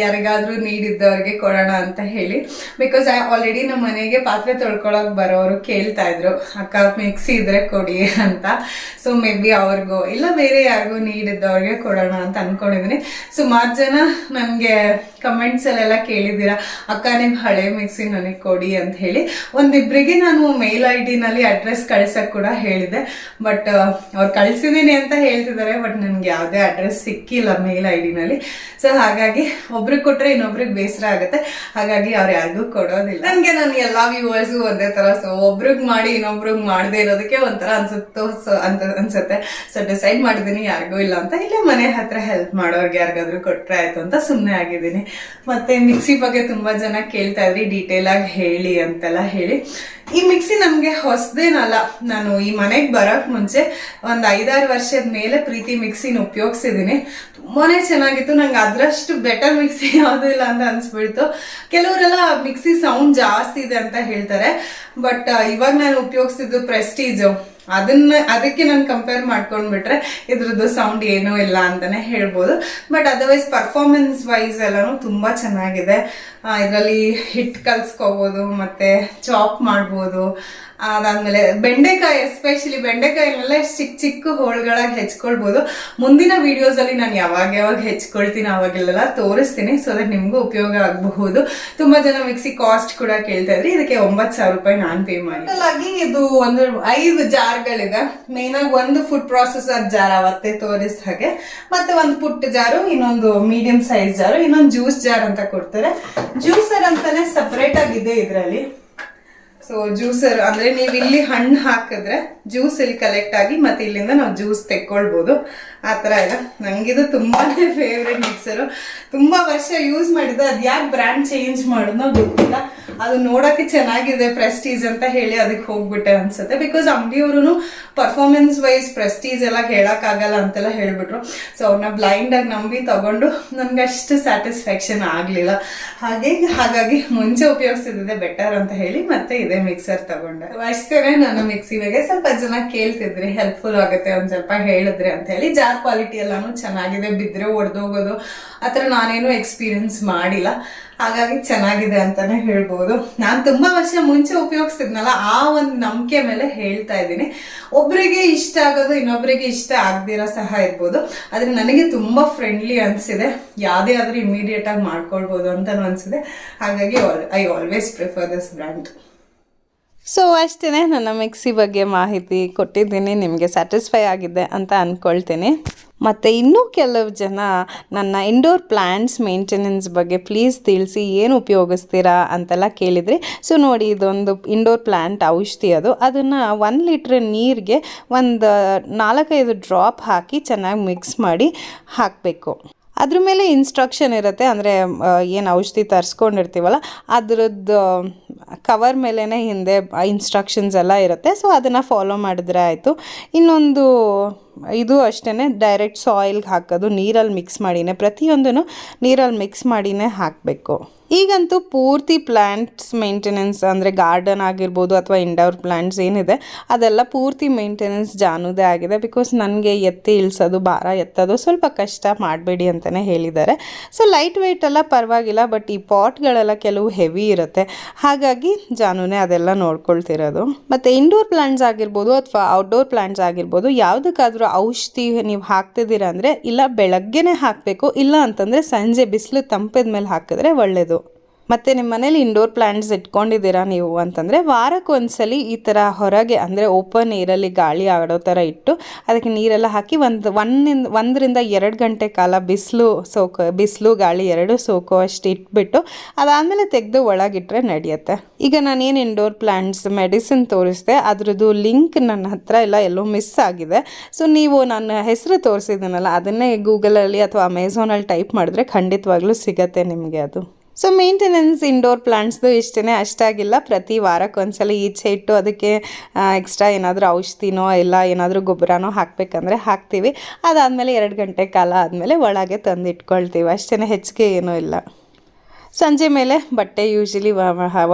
ಯಾರಿಗಾದ್ರೂ ನೀಡಿದ್ದವ್ರಿಗೆ ಕೊಡೋಣ ಅಂತ ಹೇಳಿ. ಬಿಕಾಸ್ ಐ ಆಲ್ರೆಡಿ ನಮ್ಮ ಮನೆಗೆ ಪಾತ್ರೆ ತೊಳ್ಕೊಳಕ್ ಬರೋರು ಕೇಳ್ತಾ ಇದ್ರು. ಅಕ್ಕ ಮಿಕ್ಸಿ ಇದ್ರೆ ಕೊಡಿ ಅಂತ. ಸೊ ಮೇ ಬಿ ಅವ್ರಿಗೂ, ಇಲ್ಲ ಬೇರೆ ಯಾರಿಗೂ ನೀಡಿದ್ದವ್ರಿಗೆ ಕೊಡೋಣ ಅಂತ ಅನ್ಕೊಂಡಿದ್ದೀನಿ. ಸುಮಾರು ಜನ ನನಗೆ ಕಮೆಂಟ್ಸ್ ಅಲ್ಲೆಲ್ಲ ಕೇಳಿದ್ದೀರಾ, ಅಕ್ಕ ನಿಮ್ ಹಳೆ ಮಿಕ್ಸಿ ನನಗೆ ಕೊಡಿ ಅಂತ ಹೇಳಿ. ಒಂದಿಬ್ಬರಿಗೆ ನಾನು ಮೇಲ್ ಐ ಡಿನಲ್ಲಿ ಅಡ್ರೆಸ್ ಕಳ್ಸಕ್ ಕೂಡ ಹೇಳಿದೆ ಬಟ್ ಅವ್ರು ಕಳ್ಸಿದೀನಿ ಅಂತ ಹೇಳ್ತಿದ್ದಾರೆ ಬಟ್ ನನ್ಗೆ ಯಾವುದೇ ಅಡ್ರೆಸ್ ಸಿಕ್ಕಿಲ್ಲ ಮೇಲ್ ಐ ಡಿನಲ್ಲಿ ಸೊ ಹಾಗಾಗಿ ಒಬ್ರಿಗೆ ಕೊಟ್ರೆ ಇನ್ನೊಬ್ರಿಗೆ ಬೇಸರ ಆಗುತ್ತೆ. ಹಾಗಾಗಿ ಅವ್ರು ಯಾರಿಗೂ ಕೊಡೋದಿಲ್ಲ. ನನಗೆ ನನ್ನ ಎಲ್ಲಾ ವ್ಯೂವರ್ಸು ಒಂದೇ ತರ ಸೊ, ಒಬ್ರಿಗೆ ಮಾಡಿ ಇನ್ನೊಬ್ರಿಗೆ ಮಾಡದೇ ಇರೋದಕ್ಕೆ ಒಂಥರ ಅನ್ಸುತ್ತೋ, ಸೊ, ಅಂತ ಅನ್ಸುತ್ತೆ. ಸೊ ಡಿಸೈಡ್ ಮಾಡಿದ್ದೀನಿ, ಯಾರಿಗೂ ಇಲ್ಲ ಅಂತ. ಇಲ್ಲೇ ಮನೆ ಹತ್ರ ಹೆಲ್ಪ್ ಮಾಡೋರ್ಗೆ ಯಾರಿಗಾದ್ರೂ ಕೊಟ್ರೆ ಆಯ್ತು ಅಂತ ಸುಮ್ಮನೆ ಆಗಿದ್ದೀನಿ. ಮತ್ತೆ ಮಿಕ್ಸಿ ಬಗ್ಗೆ ತುಂಬಾ ಜನ ಕೇಳ್ತಾ ಇದ್ರಿ ಡೀಟೇಲ್ ಆಗಿ ಹೇಳಿ ಅಂತೆಲ್ಲ ಹೇಳಿ. ಈ ಮಿಕ್ಸಿ ನಮ್ಗೆ ಹೊಸದೇನಲ್ಲ. ನಾನು ಈ ಮನೆಗೆ ಬರಕ್ ಮುಂಚೆ ಒಂದ್ ಐದಾರು ವರ್ಷದ ಮೇಲೆ ಪ್ರೀತಿ ಮಿಕ್ಸಿನ ಉಪಯೋಗಿಸಿದೀನಿ. ತುಂಬಾನೇ ಚೆನ್ನಾಗಿತ್ತು. ನಂಗೆ ಅದ್ರಷ್ಟು ಬೆಟರ್ ಮಿಕ್ಸಿ ಯಾವುದೂ ಇಲ್ಲ ಅಂತ ಅನ್ಸ್ಬಿಡ್ತು. ಕೆಲವರೆಲ್ಲ ಮಿಕ್ಸಿ ಸೌಂಡ್ ಜಾಸ್ತಿ ಇದೆ ಅಂತ ಹೇಳ್ತಾರೆ. ಬಟ್ ಇವಾಗ ನಾನು ಉಪಯೋಗಿಸಿದ್ದು ಪ್ರೆಸ್ಟೀಜು ಅದನ್ನ ಅದಕ್ಕೆ ನಾನು ಕಂಪೇರ್ ಮಾಡ್ಕೊಂಡ್ಬಿಟ್ರೆ ಇದ್ರದ್ದು ಸೌಂಡ್ ಏನೂ ಇಲ್ಲ ಅಂತಾನೆ ಹೇಳ್ಬೋದು. ಬಟ್ ಅದರ್ವೈಸ್ ಪರ್ಫಾರ್ಮೆನ್ಸ್ ವೈಸ್ ಎಲ್ಲಾನು ತುಂಬಾ ಚೆನ್ನಾಗಿದೆ. ಇದರಲ್ಲಿ ಹಿಟ್ ಕಲ್ಸ್ಕೋಬೋದು, ಮತ್ತೆ ಚಾಪ್ ಮಾಡ್ಬೋದು. ಅದಾದ್ಮೇಲೆ ಬೆಂಡೆಕಾಯಿ ಎಸ್ಪೆಷಲಿ ಬೆಂಡೆಕಾಯಿನೆಲ್ಲ ಚಿಕ್ಕ ಚಿಕ್ಕ ಹೋಳ್ಗಳಾಗಿ ಹೆಚ್ಕೊಳ್ಬೋದು. ಮುಂದಿನ ವಿಡಿಯೋಸ್ ಅಲ್ಲಿ ನಾನು ಯಾವಾಗ ಯಾವಾಗ ಹೆಚ್ಕೊಳ್ತೀನಿ ಅವಾಗೆಲ್ಲ ತೋರಿಸ್ತೀನಿ ಸೊ ದಟ್ ನಿಮ್ಗೂ ಉಪಯೋಗ ಆಗಬಹುದು. ತುಂಬಾ ಜನ ಮಿಕ್ಸಿ ಕಾಸ್ಟ್ ಕೂಡ ಕೇಳ್ತಾ ಇದ್ರಿ, ಇದಕ್ಕೆ ಒಂಬತ್ತು ಸಾವಿರ ರೂಪಾಯಿ ನಾನು ಪೇ ಮಾಡಿ. ಇದು ಒಂದು ಐದು ಜಾರ್ಗಳಿದೆ. ಮೇನ್ ಆಗಿ ಒಂದು ಫುಡ್ ಪ್ರಾಸೆಸರ್ ಜಾರ್ ಅವತ್ತೆ ತೋರಿಸ್ ಹಾಗೆ. ಮತ್ತೆ ಒಂದು ಪುಟ್ಟ ಜಾರು, ಇನ್ನೊಂದು ಮೀಡಿಯಂ ಸೈಜ್ ಜಾರು, ಇನ್ನೊಂದು ಜ್ಯೂಸ್ ಜಾರ್ ಅಂತ ಕೊಡ್ತಾರೆ. ಜ್ಯೂಸರ್ ಅಂತಾನೆ ಸಪ್ರೇಟ್ ಆಗಿದೆ ಇದರಲ್ಲಿ. ಸೊ ಜ್ಯೂಸರ್ ಅಂದ್ರೆ ನೀವು ಇಲ್ಲಿ ಹಣ್ಣು ಹಾಕಿದ್ರೆ ಜ್ಯೂಸ್ ಇಲ್ಲಿ ಕಲೆಕ್ಟ್ ಆಗಿ ಮತ್ತೆ ಇಲ್ಲಿಂದ ನಾವು ಜ್ಯೂಸ್ ತೆಕ್ಕೊಳ್ಬೋದು. ಆ ಥರ ಇದೆ ನನಗಿದು ತುಂಬಾನೇ ಫೇವ್ರೆಟ್ ಮಿಕ್ಸರು ತುಂಬಾ ವರ್ಷ ಯೂಸ್ ಮಾಡಿದ್ದೆ. ಅದು ಯಾಕೆ ಬ್ರ್ಯಾಂಡ್ ಚೇಂಜ್ ಮಾಡೋದನ್ನೋ ಗೊತ್ತಿಲ್ಲ. ಅದು ನೋಡೋಕ್ಕೆ ಚೆನ್ನಾಗಿದೆ ಪ್ರೆಸ್ಟೀಜ್ ಅಂತ ಹೇಳಿ ಅದಕ್ಕೆ ಹೋಗ್ಬಿಟ್ಟೆ ಅನ್ಸುತ್ತೆ. ಬಿಕಾಸ್ ಅಂಗಡಿಯವ್ರು ಪರ್ಫಾರ್ಮೆನ್ಸ್ ವೈಸ್ ಪ್ರೆಸ್ಟೀಜ್ ಎಲ್ಲ ಹೇಳೋಕ್ಕಾಗಲ್ಲ ಅಂತೆಲ್ಲ ಹೇಳ್ಬಿಟ್ರು. ಸೊ ಅವ್ರನ್ನ ಬ್ಲೈಂಡಾಗಿ ನಂಬಿ ತಗೊಂಡು ನನ್ಗೆ ಅಷ್ಟು ಸ್ಯಾಟಿಸ್ಫ್ಯಾಕ್ಷನ್ ಆಗಲಿಲ್ಲ. ಹಾಗೆ, ಹಾಗಾಗಿ ಮುಂಚೆ ಉಪಯೋಗಿಸ್ತಿದ್ದೆ ಬೆಟರ್ ಅಂತ ಹೇಳಿ ಮತ್ತೆ ಇದೇ ಮಿಕ್ಸರ್ ತಗೊಂಡೆ. ಅಷ್ಟೇ ನಾನು ಮಿಕ್ಸಿ ಬಗ್ಗೆ ಸ್ವಲ್ಪ ಜನ ಕೇಳ್ತಿದ್ರಿ ಹೆಲ್ಪ್ಫುಲ್ ಆಗುತ್ತೆ ಒಂದ್ ಸ್ವಲ್ಪ ಹೇಳಿದ್ರೆ ಅಂತ ಹೇಳಿ. ಜಾರ್ ಕ್ವಾಲಿಟಿ ಎಲ್ಲಾನು ಚೆನ್ನಾಗಿದೆ. ಬಿದ್ರೆ ಒಡೆದೋಗೋದು ಆತರ ನಾನೇನು ಎಕ್ಸ್ಪೀರಿಯನ್ಸ್ ಮಾಡಿಲ್ಲ. ಹಾಗಾಗಿ ಚೆನ್ನಾಗಿದೆ ಅಂತಾನೆ ಹೇಳ್ಬೋದು. ನಾನು ತುಂಬಾ ವರ್ಷ ಮುಂಚೆ ಉಪಯೋಗಿಸ್ತಿದ್ನಲ್ಲ, ಆ ಒಂದು ನಂಬಿಕೆ ಮೇಲೆ ಹೇಳ್ತಾ ಇದ್ದೀನಿ. ಒಬ್ರಿಗೆ ಇಷ್ಟ ಆಗೋದು, ಇನ್ನೊಬ್ರಿಗೆ ಇಷ್ಟ ಆಗದಿರೋ ಸಹ ಇರ್ಬೋದು. ಆದ್ರೆ ನನಗೆ ತುಂಬಾ ಫ್ರೆಂಡ್ಲಿ ಅನ್ಸಿದೆ. ಯಾವುದೇ ಆದ್ರೂ ಇಮಿಡಿಯೇಟ್ ಆಗಿ ಮಾಡ್ಕೊಳ್ಬೋದು ಅಂತ ಅನ್ಸಿದೆ. ಹಾಗಾಗಿ I always prefer this brand so ಅಷ್ಟೇ ನನ್ನ ಮಿಕ್ಸಿ ಬಗ್ಗೆ ಮಾಹಿತಿ ಕೊಟ್ಟಿದ್ದೀನಿ, ನಿಮಗೆ ಸ್ಯಾಟಿಸ್ಫೈ ಆಗಿದೆ ಅಂತ ಅಂದ್ಕೊಳ್ತೀನಿ ಮತ್ತು ಇನ್ನೂ ಕೆಲವು ಜನ ನನ್ನ ಇಂಡೋರ್ ಪ್ಲ್ಯಾಂಟ್ಸ್ ಮೇಂಟೆನೆನ್ಸ್ ಬಗ್ಗೆ ಪ್ಲೀಸ್ ತಿಳಿಸಿ ಏನು ಉಪಯೋಗಿಸ್ತೀರಾ ಅಂತೆಲ್ಲ ಕೇಳಿದ್ರಿ. ಸೊ ನೋಡಿ ಇದೊಂದು ಇಂಡೋರ್ ಪ್ಲ್ಯಾಂಟ್ ಔಷಧಿ ಅದು. ಅದನ್ನು ಒನ್ ಲೀಟ್ರ್ ನೀರಿಗೆ ಒಂದು ನಾಲ್ಕೈದು ಡ್ರಾಪ್ ಹಾಕಿ ಚೆನ್ನಾಗಿ ಮಿಕ್ಸ್ ಮಾಡಿ ಹಾಕಬೇಕು. ಅದ್ರ ಮೇಲೆ ಇನ್ಸ್ಟ್ರಕ್ಷನ್ ಇರುತ್ತೆ, ಅಂದರೆ ಏನು ಔಷಧಿ ತರಿಸ್ಕೊಂಡಿರ್ತೀವಲ್ಲ, ಅದ್ರದ್ದು ಕವರ್ ಮೇಲೇ ಹಿಂದೆ ಇನ್ಸ್ಟ್ರಕ್ಷನ್ಸ್ ಎಲ್ಲ ಇರುತ್ತೆ. ಸೊ ಅದನ್ನು ಫಾಲೋ ಮಾಡಿದ್ರೆ ಆಯಿತು. ಇನ್ನೊಂದು ಇದು ಅಷ್ಟೇ ಡೈರೆಕ್ಟ್ ಸಾಯಿಲ್ಗೆ ಹಾಕೋದು, ನೀರಲ್ಲಿ ಮಿಕ್ಸ್ ಮಾಡಿನೇ ಪ್ರತಿಯೊಂದೂ ನೀರಲ್ಲಿ ಮಿಕ್ಸ್ ಮಾಡಿನೇ ಹಾಕಬೇಕು. ಈಗಂತೂ ಪೂರ್ತಿ ಪ್ಲ್ಯಾಂಟ್ಸ್ ಮೇಂಟೆನೆನ್ಸ್ ಅಂದರೆ ಗಾರ್ಡನ್ ಆಗಿರ್ಬೋದು ಅಥವಾ ಇಂಡೋರ್ ಪ್ಲ್ಯಾಂಟ್ಸ್ ಏನಿದೆ, ಅದೆಲ್ಲ ಪೂರ್ತಿ ಮೇಂಟೆನೆನ್ಸ್ ಜಾನುದೇ ಆಗಿದೆ. ಬಿಕಾಸ್ ನನಗೆ ಎತ್ತಿ ಇಳಿಸೋದು, ಭಾರ ಎತ್ತೋದು ಸ್ವಲ್ಪ ಕಷ್ಟ, ಮಾಡಬೇಡಿ ಅಂತಲೇ ಹೇಳಿದ್ದಾರೆ. ಸೊ ಲೈಟ್ ವೆಯ್ಟ್ ಎಲ್ಲ ಪರವಾಗಿಲ್ಲ ಬಟ್ ಈ ಪಾಟ್ಗಳೆಲ್ಲ ಕೆಲವು ಹೆವಿ ಇರುತ್ತೆ. ಹಾಗಾಗಿ ಜಾನುನೇ ಅದೆಲ್ಲ ನೋಡ್ಕೊಳ್ತಿರೋದು. ಮತ್ತು ಇಂಡೋರ್ ಪ್ಲ್ಯಾಂಟ್ಸ್ ಆಗಿರ್ಬೋದು ಅಥವಾ ಔಟ್ಡೋರ್ ಪ್ಲ್ಯಾಂಟ್ಸ್ ಆಗಿರ್ಬೋದು, ಯಾವುದಕ್ಕಾದ್ರೂ ಔಷಧಿ ನೀವು ಹಾಕ್ತಿದ್ದೀರಾ ಅಂದರೆ, ಇಲ್ಲ ಬೆಳಗ್ಗೆನೇ ಹಾಕಬೇಕು, ಇಲ್ಲ ಅಂತಂದರೆ ಸಂಜೆ ಬಿಸಿಲು ತಂಪಿದ ಮೇಲೆ ಹಾಕಿದ್ರೆ ಒಳ್ಳೆಯದು ಮತ್ತು ನಿಮ್ಮ ಮನೇಲಿ ಇಂಡೋರ್ ಪ್ಲ್ಯಾಂಟ್ಸ್ ಇಟ್ಕೊಂಡಿದ್ದೀರಾ ನೀವು ಅಂತಂದರೆ ವಾರಕ್ಕೆ ಒಂದ್ಸಲಿ ಈ ಥರ ಹೊರಗೆ ಅಂದರೆ ಓಪನ್ ಏರಲ್ಲಿ ಗಾಳಿ ಆಡೋ ಥರ ಇಟ್ಟು ಅದಕ್ಕೆ ನೀರೆಲ್ಲ ಹಾಕಿ ಒಂದು ಒಂದಿಂದ ಒಂದರಿಂದ ಎರಡು ಗಂಟೆ ಕಾಲ ಬಿಸಿಲು ಸೋಕೋ, ಬಿಸಿಲು ಗಾಳಿ ಎರಡು ಸೋಕೋ ಅಷ್ಟು ಇಟ್ಬಿಟ್ಟು ಅದಾದಮೇಲೆ ತೆಗೆದು ಒಳಗಿಟ್ಟರೆ ನಡೆಯುತ್ತೆ. ಈಗ ನಾನೇನು ಇಂಡೋರ್ ಪ್ಲ್ಯಾಂಟ್ಸ್ ಮೆಡಿಸಿನ್ ತೋರಿಸಿದೆ, ಅದರದ್ದು ಲಿಂಕ್ ನನ್ನ ಹತ್ರ ಎಲ್ಲ ಎಲ್ಲೋ ಮಿಸ್ ಆಗಿದೆ. ಸೊ ನೀವು ನನ್ನ ಹೆಸರು ತೋರಿಸಿದ್ದೀನಲ್ಲ ಅದನ್ನೇ ಗೂಗಲಲ್ಲಿ ಅಥವಾ ಅಮೆಝಾನಲ್ಲಿ ಟೈಪ್ ಮಾಡಿದ್ರೆ ಖಂಡಿತವಾಗ್ಲೂ ಸಿಗತ್ತೆ ನಿಮಗೆ ಅದು. ಸೊ ಮೇಂಟೆನೆನ್ಸ್ ಇಂಡೋರ್ ಪ್ಲಾಂಟ್ಸ್ದು ಇಷ್ಟೇ ಅಷ್ಟಾಗಿಲ್ಲ. ಪ್ರತಿ ವಾರಕ್ಕೆ ಒಂದ್ಸಲ ಈಚೆ ಇಟ್ಟು ಅದಕ್ಕೆ ಎಕ್ಸ್ಟ್ರಾ ಏನಾದರೂ ಔಷಧಿನೋ ಇಲ್ಲ ಏನಾದರೂ ಗೊಬ್ಬರನೋ ಹಾಕಬೇಕಂದ್ರೆ ಹಾಕ್ತೀವಿ. ಅದಾದಮೇಲೆ ಎರಡು ಗಂಟೆ ಕಾಲ ಆದಮೇಲೆ ಒಳಗೆ ತಂದು ಇಟ್ಕೊಳ್ತೀವಿ ಅಷ್ಟೇ ಹೆಚ್ಚಿಗೆ ಏನೂ ಇಲ್ಲ. ಸಂಜೆ ಮೇಲೆ ಬಟ್ಟೆ ಯೂಶಲಿ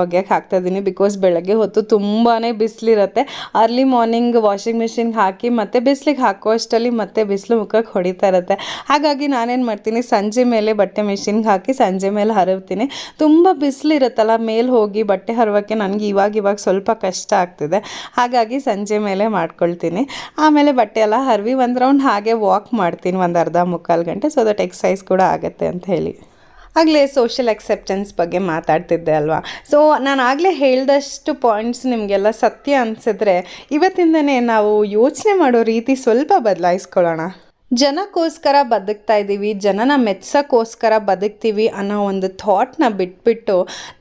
ಒಗ್ಯಕ್ಕೆ ಹಾಕ್ತಾಯಿದ್ದೀನಿ ಬಿಕಾಸ್ ಬೆಳಗ್ಗೆ ಹೊತ್ತು ತುಂಬಾ ಬಿಸಿಲಿರುತ್ತೆ. ಅರ್ಲಿ ಮಾರ್ನಿಂಗ್ ವಾಷಿಂಗ್ ಮಿಷಿನ್ಗೆ ಹಾಕಿ ಮತ್ತೆ ಬಿಸಿಲಿಗೆ ಹಾಕೋ ಅಷ್ಟರಲ್ಲಿ ಮತ್ತೆ ಬಿಸಿಲು ಮುಖಕ್ಕೆ ಹೊಡಿತಾ ಇರುತ್ತೆ. ಹಾಗಾಗಿ ನಾನೇನು ಮಾಡ್ತೀನಿ, ಸಂಜೆ ಮೇಲೆ ಬಟ್ಟೆ ಮಿಷಿನ್ಗೆ ಹಾಕಿ ಸಂಜೆ ಮೇಲೆ ಹರವ್ತೀನಿ ತುಂಬ ಬಿಸಿಲಿರುತ್ತಲ್ಲ, ಮೇಲೆ ಹೋಗಿ ಬಟ್ಟೆ ಹರವಕ್ಕೆ ನನಗೆ ಇವಾಗ ಇವಾಗ ಸ್ವಲ್ಪ ಕಷ್ಟ ಆಗ್ತಿದೆ. ಹಾಗಾಗಿ ಸಂಜೆ ಮೇಲೆ ಮಾಡ್ಕೊಳ್ತೀನಿ. ಆಮೇಲೆ ಬಟ್ಟೆ ಎಲ್ಲ ಹರವಿ ಒಂದು ರೌಂಡ್ ಹಾಗೆ ವಾಕ್ ಮಾಡ್ತೀನಿ ಒಂದು ಅರ್ಧ ಮುಕ್ಕಾಲು ಗಂಟೆ. ಸೊ ದಟ್ ಎಕ್ಸಸೈಸ್ ಕೂಡ ಆಗುತ್ತೆ ಅಂತ ಹೇಳಿ. ಆಗಲೇ ಸೋಷಿಯಲ್ ಅಕ್ಸೆಪ್ಟೆನ್ಸ್ ಬಗ್ಗೆ ಮಾತಾಡ್ತಿದ್ದೆ ಅಲ್ವಾ? ಸೊ ನಾನು ಆಗಲೇ ಹೇಳಿದಷ್ಟು ಪಾಯಿಂಟ್ಸ್ ನಿಮಗೆಲ್ಲ ಸತ್ಯ ಅನಿಸಿದ್ರೆ ಇವತ್ತಿಂದನೇ ನಾವು ಯೋಚನೆ ಮಾಡೋ ರೀತಿ ಸ್ವಲ್ಪ ಬದಲಾಯಿಸ್ಕೊಳ್ಳೋಣ. ಜನಕ್ಕೋಸ್ಕರ ಬದುಕ್ತಾ ಇದ್ದೀವಿ, ಜನನ ಮೆಚ್ಚೋಕ್ಕೋಸ್ಕರ ಬದುಕ್ತೀವಿ ಅನ್ನೋ ಒಂದು ಥಾಟ್ನ ಬಿಟ್ಬಿಟ್ಟು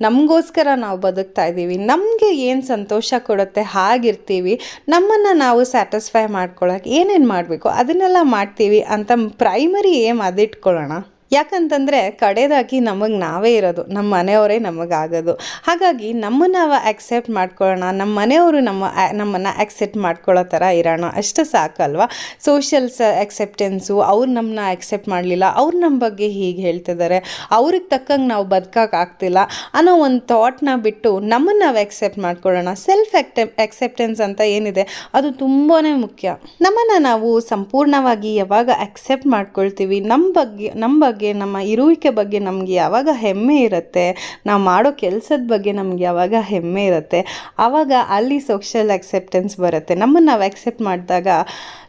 ನಮಗೋಸ್ಕರ ನಾವು ಬದುಕ್ತಾ ಇದ್ದೀವಿ. ನಮಗೆ ಏನು ಸಂತೋಷ ಕೊಡುತ್ತೆ, ಹಾಗಿರ್ತೀವಿ. ನಮ್ಮನ್ನು ನಾವು ಸ್ಯಾಟಿಸ್ಫೈ ಮಾಡ್ಕೊಳ್ಳೋಕೆ ಏನೇನು ಮಾಡಬೇಕು, ಅದನ್ನೆಲ್ಲ ಮಾಡ್ತೀವಿ ಅಂತ ಪ್ರೈಮರಿ ಏಮ್ ಅದಿಟ್ಕೊಳ್ಳೋಣ. ಯಾಕಂತಂದರೆ ಕಡೆದಾಗಿ ನಮಗೆ ನಾವೇ ಇರೋದು ನಮ್ಮ ಮನೆಯವರೇ ನಮಗಾಗೋದು ಹಾಗಾಗಿ ನಮ್ಮನ್ನು ನಾವು ಆಕ್ಸೆಪ್ಟ್ ಮಾಡ್ಕೊಳ್ಳೋಣ ನಮ್ಮ ಮನೆಯವರು ನಮ್ಮ ನಮ್ಮನ್ನು ಆಕ್ಸೆಪ್ಟ್ ಮಾಡ್ಕೊಳ್ಳೋ ಥರ ಇರೋಣ. ಅಷ್ಟು ಸಾಕಲ್ವ? ಸೋಷಿಯಲ್ ಸ ಅಕ್ಸೆಪ್ಟೆನ್ಸು ಅವ್ರು ನಮ್ಮನ್ನ ಆಕ್ಸೆಪ್ಟ್ ಮಾಡಲಿಲ್ಲ, ಅವ್ರು ನಮ್ಮ ಬಗ್ಗೆ ಹೀಗೆ ಹೇಳ್ತಿದ್ದಾರೆ ಅವ್ರಿಗೆ ತಕ್ಕಂಗೆ ನಾವು ಬದುಕೋಕ್ಕಾಗ್ತಿಲ್ಲ ಅನ್ನೋ ಒಂದು ಥಾಟ್ನ ಬಿಟ್ಟು ನಮ್ಮನ್ನು ನಾವು ಆಕ್ಸೆಪ್ಟ್ ಮಾಡ್ಕೊಳ್ಳೋಣ. ಸೆಲ್ಫ್ ಆಕ್ಟೆ ಅಕ್ಸೆಪ್ಟೆನ್ಸ್ ಅಂತ ಏನಿದೆ, ಅದು ತುಂಬಾ ಮುಖ್ಯ. ನಮ್ಮನ್ನು ನಾವು ಸಂಪೂರ್ಣವಾಗಿ ಯಾವಾಗ ಅಕ್ಸೆಪ್ಟ್ ಮಾಡ್ಕೊಳ್ತೀವಿ ನಮ್ಮ ಬಗ್ಗೆ ನಮ್ಮ ಬಗ್ಗೆ ನಮ್ಮ ಇರುವಿಕೆ ಬಗ್ಗೆ ನಮಗೆ ಯಾವಾಗ ಹೆಮ್ಮೆ ಇರುತ್ತೆ, ನಾವು ಮಾಡೋ ಕೆಲಸದ ಬಗ್ಗೆ ನಮ್ಗೆ ಯಾವಾಗ ಹೆಮ್ಮೆ ಇರುತ್ತೆ ಆವಾಗ ಅಲ್ಲಿ ಸೋಷಿಯಲ್ ಅಕ್ಸೆಪ್ಟೆನ್ಸ್ ಬರುತ್ತೆ. ನಮ್ಮನ್ನು ನಾವು ಅಕ್ಸೆಪ್ಟ್ ಮಾಡಿದಾಗ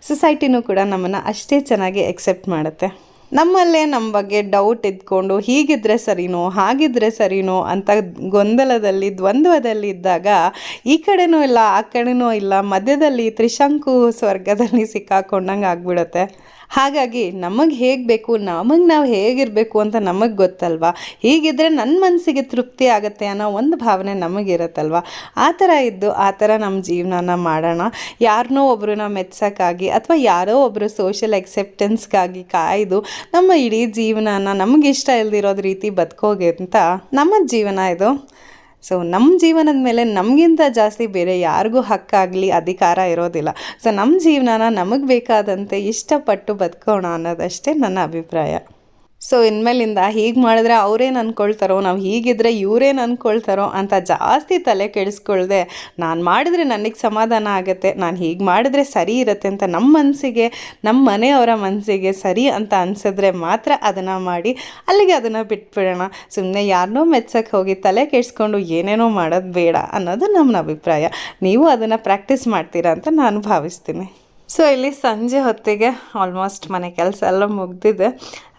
ಸೊಸೈಟಿನೂ ಕೂಡ ನಮ್ಮನ್ನು ಅಷ್ಟೇ ಚೆನ್ನಾಗಿ ಎಕ್ಸೆಪ್ಟ್ ಮಾಡುತ್ತೆ. ನಮ್ಮಲ್ಲೇ ನಮ್ಮ ಬಗ್ಗೆ ಡೌಟ್ ಇದ್ಕೊಂಡು, ಹೀಗಿದ್ರೆ ಸರಿನೋ, ಹಾಗಿದ್ರೆ ಸರಿನೋ ಅಂತ ಗೊಂದಲದಲ್ಲಿ, ದ್ವಂದ್ವದಲ್ಲಿ ಇದ್ದಾಗ ಈ ಕಡೆನೂ ಇಲ್ಲ, ಆ ಕಡೆನೂ ಇಲ್ಲ, ಮಧ್ಯದಲ್ಲಿ ತ್ರಿಶಂಕು ಸ್ವರ್ಗದಲ್ಲಿ ಸಿಕ್ಕಾಕೊಂಡಂಗೆ ಆಗ್ಬಿಡುತ್ತೆ. ಹಾಗಾಗಿ ನಮಗೆ ಹೇಗೆ ಬೇಕು, ನಮಗೆ ನಾವು ಹೇಗಿರಬೇಕು ಅಂತ ನಮಗೆ ಗೊತ್ತಲ್ವಾ? ಹೀಗಿದ್ರೆ ನನ್ನ ಮನಸ್ಸಿಗೆ ತೃಪ್ತಿ ಆಗುತ್ತೆ ಅನ್ನೋ ಒಂದು ಭಾವನೆ ನಮಗಿರುತ್ತಲ್ವ? ಆ ಥರ ಇದ್ದು ಆ ಥರ ನಮ್ಮ ಜೀವನನ ಮಾಡೋಣ. ಯಾರನ್ನೋ ಒಬ್ಬರನ್ನ ಮೆಚ್ಚೋಕ್ಕಾಗಿ ಅಥವಾ ಯಾರೋ ಒಬ್ಬರು ಸೋಷಿಯಲ್ ಎಕ್ಸೆಪ್ಟೆನ್ಸ್ಗಾಗಿ ಕಾಯ್ದು ನಮ್ಮ ಇಡೀ ಜೀವನನ ನಮಗಿಷ್ಟ ಇಲ್ದಿರೋದು ರೀತಿ ಬದುಕೋಗಿ ಅಂತ ನಮ್ಮ ಜೀವನ ಇದು. ಸೊ ನಮ್ಮ ಜೀವನದ ಮೇಲೆ ನಮಗಿಂತ ಜಾಸ್ತಿ ಬೇರೆ ಯಾರಿಗೂ ಹಕ್ಕಾಗಲಿ ಅಧಿಕಾರ ಇರೋದಿಲ್ಲ. ಸೊ ನಮ್ಮ ಜೀವನನ ನಮಗೆ ಬೇಕಾದಂತೆ ಇಷ್ಟಪಟ್ಟು ಬದುಕೋಣ ಅನ್ನೋದಷ್ಟೇ ನನ್ನ ಅಭಿಪ್ರಾಯ. ಸೊ ಇನ್ಮೇಲಿಂದ ಹೀಗೆ ಮಾಡಿದ್ರೆ ಅವ್ರೇನು ಅಂದ್ಕೊಳ್ತಾರೋ ನಾವು ಹೀಗಿದ್ರೆ ಇವ್ರೇನು ಅಂದ್ಕೊಳ್ತಾರೋ ಅಂತ ಜಾಸ್ತಿ ತಲೆ ಕೆಡಿಸ್ಕೊಳ್ದೆ, ನಾನು ಮಾಡಿದ್ರೆ ನನಗೆ ಸಮಾಧಾನ ಆಗುತ್ತೆ, ನಾನು ಹೀಗೆ ಮಾಡಿದ್ರೆ ಸರಿ ಇರುತ್ತೆ ಅಂತ ನಮ್ಮ ಮನಸ್ಸಿಗೆ ನಮ್ಮ ಮನೆಯವರ ಮನಸ್ಸಿಗೆ ಸರಿ ಅಂತ ಅನಿಸಿದ್ರೆ ಮಾತ್ರ ಅದನ್ನು ಮಾಡಿ, ಅಲ್ಲಿಗೆ ಅದನ್ನು ಬಿಟ್ಬಿಡೋಣ. ಸುಮ್ಮನೆ ಯಾರನ್ನೋ ಮೆಚ್ಚಕ್ಕೆ ಹೋಗಿ ತಲೆ ಕೆಡಿಸ್ಕೊಂಡು ಏನೇನೋ ಮಾಡೋದು ಬೇಡ ಅನ್ನೋದು ನಮ್ಮ ಅಭಿಪ್ರಾಯ. ನೀವು ಅದನ್ನು ಪ್ರಾಕ್ಟೀಸ್ ಮಾಡ್ತೀರಾ ಅಂತ ನಾನು ಭಾವಿಸ್ತೀನಿ. ಸೊ ಇಲ್ಲಿ ಸಂಜೆ ಹೊತ್ತಿಗೆ ಆಲ್ಮೋಸ್ಟ್ ಮನೆ ಕೆಲಸ ಎಲ್ಲ ಮುಗ್ದಿದೆ.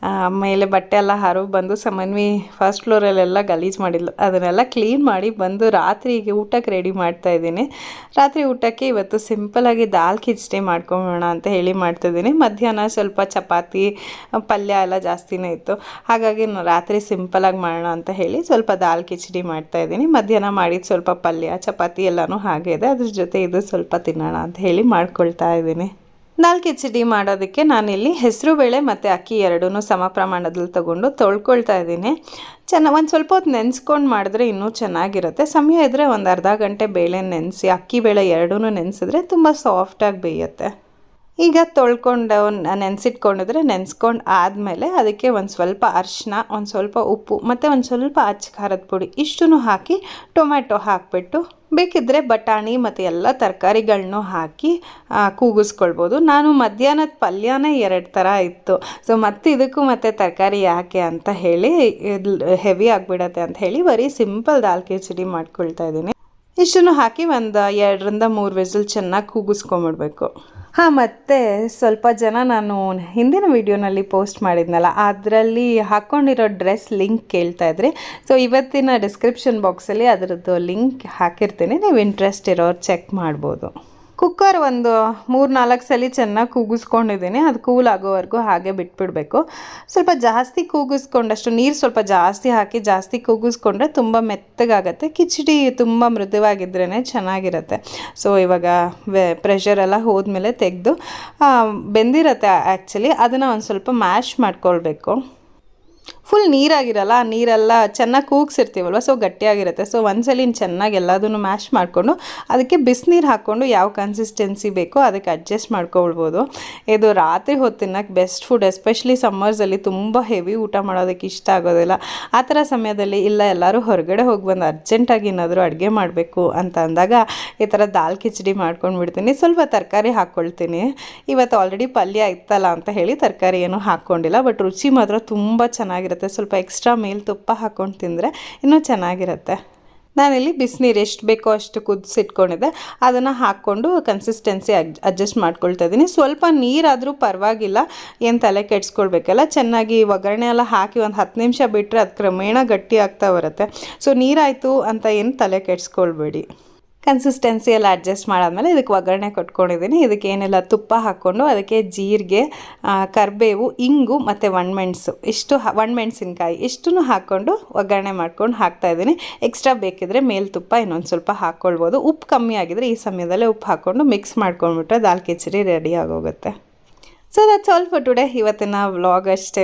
ಆ, ಮೇಲೆ ಬಟ್ಟೆ ಎಲ್ಲ ಹರವು ಬಂದು ಸಮನ್ವಿ ಫಸ್ಟ್ ಫ್ಲೋರಲ್ಲೆಲ್ಲ ಗಲೀಜು ಮಾಡಿದ್ಲು. ಅದನ್ನೆಲ್ಲ ಕ್ಲೀನ್ ಮಾಡಿ ಬಂದು ರಾತ್ರಿಗೆ ಊಟಕ್ಕೆ ರೆಡಿ ಮಾಡ್ತಾ ಇದ್ದೀನಿ. ರಾತ್ರಿ ಊಟಕ್ಕೆ ಇವತ್ತು ಸಿಂಪಲಾಗಿ ದಾಲ್ ಕಿಚಡಿ ಮಾಡ್ಕೊಂಬೋಣ ಅಂತ ಹೇಳಿ ಮಾಡ್ತಿದ್ದೀನಿ ಮಧ್ಯಾಹ್ನ ಸ್ವಲ್ಪ ಚಪಾತಿ ಪಲ್ಯ ಎಲ್ಲ ಜಾಸ್ತಿನೇ ಇತ್ತು. ಹಾಗಾಗಿ ರಾತ್ರಿ ಸಿಂಪಲಾಗಿ ಮಾಡೋಣ ಅಂತ ಹೇಳಿ ಸ್ವಲ್ಪ ದಾಲ್ ಕಿಚಡಿ ಮಾಡ್ತಾ ಇದ್ದೀನಿ. ಮಧ್ಯಾಹ್ನ ಮಾಡಿದ ಸ್ವಲ್ಪ ಪಲ್ಯ ಚಪಾತಿ ಎಲ್ಲನೂ ಹಾಗೆ ಇದೆ. ಅದ್ರ ಜೊತೆ ಇದು ಸ್ವಲ್ಪ ತಿನ್ನೋಣ ಅಂತ ಹೇಳಿ ಮಾಡ್ಕೊಳ್ತಾ ಇದ್ದೀನಿ. ದಾಲ್ ಕಿಚಡಿ ಮಾಡೋದಕ್ಕೆ ನಾನಿಲ್ಲಿ ಹೆಸರು ಬೇಳೆ ಮತ್ತು ಅಕ್ಕಿ ಎರಡೂ ಸಮ ಪ್ರಮಾಣದಲ್ಲಿ ತಗೊಂಡು ತೊಳ್ಕೊಳ್ತಾ ಇದ್ದೀನಿ. ಚೆನ್ನ ಒಂದು ಸ್ವಲ್ಪ ಹೊತ್ತು ನೆನೆಸ್ಕೊಂಡು ಮಾಡಿದ್ರೆ ಇನ್ನೂ ಚೆನ್ನಾಗಿರುತ್ತೆ. ಸಮಯ ಇದ್ದರೆ ಒಂದು ಅರ್ಧ ಗಂಟೆ ಬೇಳೆ ನೆನೆಸಿ, ಅಕ್ಕಿ ಬೇಳೆ ಎರಡೂ ನೆನೆಸಿದ್ರೆ ತುಂಬ ಸಾಫ್ಟಾಗಿ ಬೇಯುತ್ತೆ. ಈಗ ತೊಳ್ಕೊಂಡು ನೆನೆಸಿಟ್ಕೊಂಡಿದ್ರೆ ನೆನೆಸ್ಕೊಂಡು ಆದಮೇಲೆ ಅದಕ್ಕೆ ಒಂದು ಸ್ವಲ್ಪ ಅರಿಶಿನ, ಒಂದು ಸ್ವಲ್ಪ ಉಪ್ಪು ಮತ್ತು ಒಂದು ಸ್ವಲ್ಪ ಅಚ್ಚ ಖಾರದ ಪುಡಿ ಇಷ್ಟನ್ನು ಹಾಕಿ ಟೊಮ್ಯಾಟೊ ಹಾಕಿಬಿಟ್ಟು ಬೇಕಿದ್ದರೆ ಬಟಾಣಿ ಮತ್ತು ಎಲ್ಲ ತರಕಾರಿಗಳನ್ನೂ ಹಾಕಿ ಕೂಗಿಸ್ಕೊಳ್ಬೋದು. ನಾನು ಮಧ್ಯಾಹ್ನದ ಪಲ್ಯನೇ ಎರಡು ಥರ ಇತ್ತು. ಸೊ ಮತ್ತೆ ಇದಕ್ಕೂ ಮತ್ತೆ ತರಕಾರಿ ಯಾಕೆ ಅಂತ ಹೇಳಿ ಹೆವಿ ಆಗಿಬಿಡತ್ತೆ ಅಂತ ಹೇಳಿ ಬರೀ ಸಿಂಪಲ್ ದಾಲ್ ಕಿಚಡಿ ಮಾಡ್ಕೊಳ್ತಾ ಇದ್ದೀನಿ. ಇಷ್ಟನ್ನು ಹಾಕಿ ಒಂದು ಎರಡರಿಂದ ಮೂರು ವಿಸಿಲ್ ಚೆನ್ನಾಗಿ ಕೂಗಿಸ್ಕೊಂಬಿಡ್ಬೇಕು. ಹಾಂ, ಮತ್ತು ಸ್ವಲ್ಪ ಜನ ನಾನು ಹಿಂದಿನ ವಿಡಿಯೋನಲ್ಲಿ ಪೋಸ್ಟ್ ಮಾಡಿದ್ನಲ್ಲ, ಅದರಲ್ಲಿ ಹಾಕ್ಕೊಂಡಿರೋ ಡ್ರೆಸ್ ಲಿಂಕ್ ಕೇಳ್ತಾ ಇದ್ರಿ. ಸೊ ಇವತ್ತಿನ ಡಿಸ್ಕ್ರಿಪ್ಷನ್ ಬಾಕ್ಸಲ್ಲಿ ಅದರದ್ದು ಲಿಂಕ್ ಹಾಕಿರ್ತೀನಿ, ನೀವು ಇಂಟ್ರೆಸ್ಟ್ ಇರೋರು ಚೆಕ್ ಮಾಡ್ಬೋದು. ಕುಕ್ಕರ್ ಒಂದು ಮೂರು ನಾಲ್ಕು ಸಲ ಚೆನ್ನಾಗಿ ಕೂಗಿಸ್ಕೊಂಡಿದ್ದೀನಿ. ಅದು ಕೂಲ್ ಆಗೋವರೆಗೂ ಹಾಗೆ ಬಿಟ್ಬಿಡಬೇಕು. ಸ್ವಲ್ಪ ಜಾಸ್ತಿ ಕೂಗಿಸ್ಕೊಂಡಷ್ಟು ನೀರು ಸ್ವಲ್ಪ ಜಾಸ್ತಿ ಹಾಕಿ ಜಾಸ್ತಿ ಕೂಗಿಸ್ಕೊಂಡ್ರೆ ತುಂಬ ಮೆತ್ತಗಾಗತ್ತೆ. ಕಿಚಡಿ ತುಂಬ ಮೃದುವಾಗಿದ್ರೇ ಚೆನ್ನಾಗಿರುತ್ತೆ. ಸೊ ಇವಾಗ ಪ್ರೆಷರ್ ಎಲ್ಲ ಹೋದ್ಮೇಲೆ ತೆಗೆದು ಬೆಂದಿರತ್ತೆ ಆ್ಯಕ್ಚುಲಿ ಅದನ್ನು ಒಂದು ಸ್ವಲ್ಪ ಮ್ಯಾಶ್ ಮಾಡ್ಕೊಳ್ಬೇಕು. ಫುಲ್ ನೀರಾಗಿರಲ್ಲ, ಆ ನೀರೆಲ್ಲ ಚೆನ್ನಾಗಿ ಕೂಗ್ಸಿರ್ತೀವಲ್ವ? ಸೊ ಗಟ್ಟಿಯಾಗಿರುತ್ತೆ. ಸೊ ಒಂದ್ಸಲಿ ಚೆನ್ನಾಗಿ ಎಲ್ಲದನ್ನು ಮ್ಯಾಶ್ ಮಾಡಿಕೊಂಡು, ಅದಕ್ಕೆ ಬಿಸಿನೀರು ಹಾಕ್ಕೊಂಡು ಯಾವ ಕನ್ಸಿಸ್ಟೆನ್ಸಿ ಬೇಕೋ ಅದಕ್ಕೆ ಅಡ್ಜಸ್ಟ್ ಮಾಡ್ಕೊಳ್ಬೋದು. ಇದು ರಾತ್ರಿ ಹೊತ್ತು ತಿನ್ನೋಕ್ಕೆ ಬೆಸ್ಟ್ ಫುಡ್ ಎಸ್ಪೆಷಲಿ ಸಮ್ಮರ್ಸಲ್ಲಿ ತುಂಬ ಹೆವಿ ಊಟ ಮಾಡೋದಕ್ಕೆ ಇಷ್ಟ ಆಗೋದಿಲ್ಲ. ಆ ಥರ ಸಮಯದಲ್ಲಿ ಇಲ್ಲ, ಎಲ್ಲರೂ ಹೊರಗಡೆ ಹೋಗಿ ಬಂದು ಅರ್ಜೆಂಟಾಗಿ ಏನಾದರೂ ಅಡುಗೆ ಮಾಡಬೇಕು ಅಂತ ಅಂದಾಗ ಈ ಥರ ದಾಲ್ ಕಿಚಡಿ ಮಾಡ್ಕೊಂಡು ಬಿಡ್ತೀನಿ. ಸ್ವಲ್ಪ ತರಕಾರಿ ಹಾಕ್ಕೊಳ್ತೀನಿ. ಇವತ್ತು ಆಲ್ರೆಡಿ ಪಲ್ಯ ಇತ್ತಲ್ಲ ಅಂತ ಹೇಳಿ ತರಕಾರಿ ಏನೂ ಹಾಕ್ಕೊಂಡಿಲ್ಲ ಬಟ್ ರುಚಿ ಮಾತ್ರ ತುಂಬ ಚೆನ್ನಾಗಿರುತ್ತೆ ಸ್ವಲ್ಪ ಎಕ್ಸ್ಟ್ರಾ ಮೇಲೆ ತುಪ್ಪ ಹಾಕ್ಕೊಂಡು ತಿಂದರೆ ಇನ್ನೂ ಚೆನ್ನಾಗಿರುತ್ತೆ. ನಾನಿಲ್ಲಿ ಬಿಸಿನೀರು ಎಷ್ಟು ಬೇಕೋ ಅಷ್ಟು ಕುದಿಸಿಟ್ಕೊಂಡಿದ್ದೆ ಅದನ್ನು ಹಾಕ್ಕೊಂಡು ಕನ್ಸಿಸ್ಟೆನ್ಸಿ ಅಡ್ಜಸ್ಟ್ ಮಾಡ್ಕೊಳ್ತಾ ಇದ್ದೀನಿ. ಸ್ವಲ್ಪ ನೀರಾದರೂ ಪರವಾಗಿಲ್ಲ. ಏನು ತಲೆ ಕೆಡ್ಸ್ಕೊಳ್ಬೇಕಲ್ಲ? ಚೆನ್ನಾಗಿ ಒಗ್ಗರಣೆ ಎಲ್ಲ ಹಾಕಿ ಒಂದು ಹತ್ತು ನಿಮಿಷ ಬಿಟ್ಟರೆ ಅದು ಕ್ರಮೇಣ ಗಟ್ಟಿ ಆಗ್ತಾ ಬರುತ್ತೆ. ಸೊ ನೀರಾಯಿತು ಅಂತ ಏನು ತಲೆ ಕೆಡ್ಸ್ಕೊಳ್ಬೇಡಿ. ಕನ್ಸಿಸ್ಟೆನ್ಸಿ ಎಲ್ಲ ಅಡ್ಜಸ್ಟ್ ಮಾಡಾದ್ಮೇಲೆ ಇದಕ್ಕೆ ಒಗ್ಗರಣೆ ಕೊಟ್ಕೊಂಡಿದ್ದೀನಿ. ಇದಕ್ಕೆ ಏನೆಲ್ಲ ತುಪ್ಪ ಹಾಕ್ಕೊಂಡು ಅದಕ್ಕೆ ಜೀರಿಗೆ ಕರಿಬೇವು, ಇಂಗು ಮತ್ತು ಒಣಮೆಣಸು. ಇಷ್ಟು ಒಣಮೆಣಸಿನ್ಕಾಯಿ ಇಷ್ಟನ್ನು ಹಾಕ್ಕೊಂಡು ಒಗ್ಗರಣೆ ಮಾಡ್ಕೊಂಡು ಹಾಕ್ತಾಯಿದ್ದೀನಿ ಎಕ್ಸ್ಟ್ರಾ ಬೇಕಿದ್ರೆ ಮೇಲೆ ತುಪ್ಪ, ಇನ್ನೊಂದು ಸ್ವಲ್ಪ ಹಾಕ್ಕೊಳ್ಬೋದು. ಉಪ್ಪು ಕಮ್ಮಿ ಆಗಿದ್ರೆ ಈ ಸಮಯದಲ್ಲೇ ಉಪ್ಪು ಹಾಕ್ಕೊಂಡು ಮಿಕ್ಸ್ ಮಾಡ್ಕೊಂಡ್ಬಿಟ್ರೆ ದಾಲ್, ಕಿಚಡಿ ರೆಡಿ ಆಗೋಗುತ್ತೆ. So that's all for today ಇವತ್ತಿನ ವ್ಲಾಗ್ ಅಷ್ಟೇ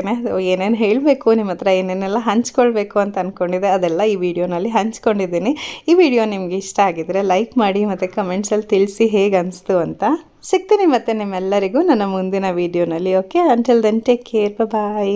ಏನೇನು ಹೇಳಬೇಕು, ನಿಮ್ಮ ಹತ್ರ ಏನೇನೆಲ್ಲ ಹಂಚ್ಕೊಳ್ಬೇಕು ಅಂತ ಅಂದ್ಕೊಂಡಿದ್ದೆ ಅದೆಲ್ಲ ಈ ವಿಡಿಯೋನಲ್ಲಿ ಹಂಚ್ಕೊಂಡಿದ್ದೀನಿ. ಈ ವಿಡಿಯೋ ನಿಮಗೆ ಇಷ್ಟ ಆಗಿದ್ರೆ ಲೈಕ್ ಮಾಡಿ ಮತ್ತು ಕಮೆಂಟ್ಸಲ್ಲಿ ತಿಳಿಸಿ ಹೇಗೆ ಅನಿಸ್ತು ಅಂತ. ಸಿಗ್ತೀನಿ ಮತ್ತೆ ನಿಮ್ಮೆಲ್ಲರಿಗೂ ನನ್ನ ಮುಂದಿನ ವಿಡಿಯೋನಲ್ಲಿ okay until then take care bye